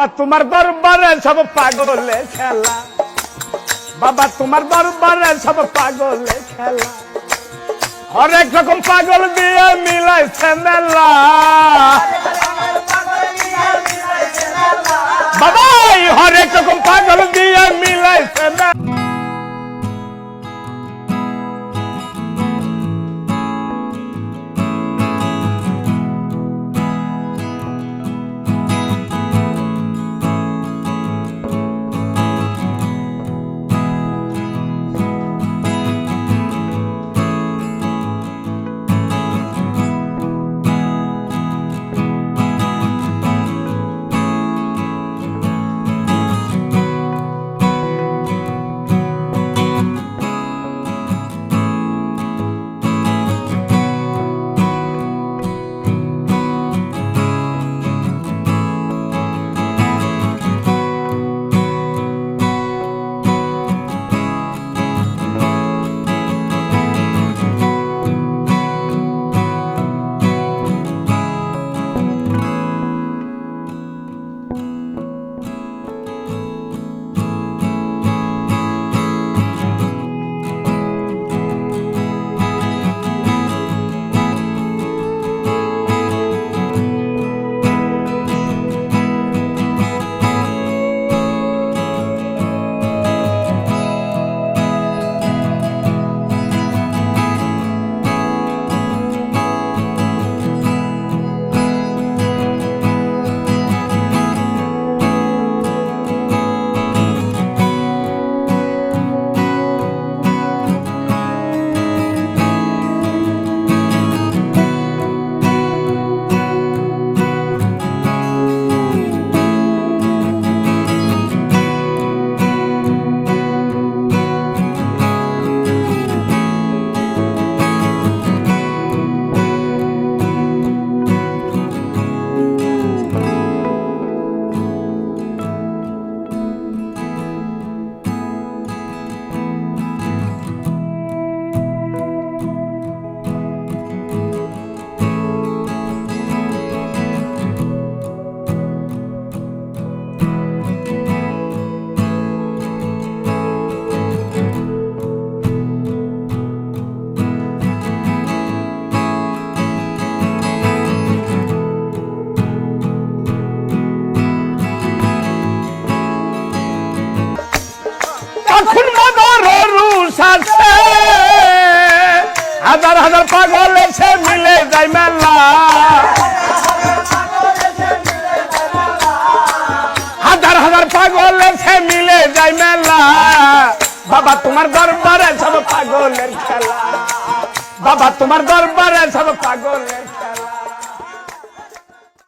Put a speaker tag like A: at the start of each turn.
A: বাবা, তোমার দরবারে সব পাগলে খেলা। বাবা, তোমার দরবারে সব পাগলে খেলা। হরেক রকম পাগল দিয়ে মিলাইছে মেলা। মদর রুষ আছে হাজার হাজার পাগল এসে মিলে যায় মেলা। হাজার হাজার পাগল এসে মিলে যায় মেলা। বাবা, তোমার দরবারে সব পাগলের খেলা। বাবা, তোমার দরবারে সব পাগলের খেলা।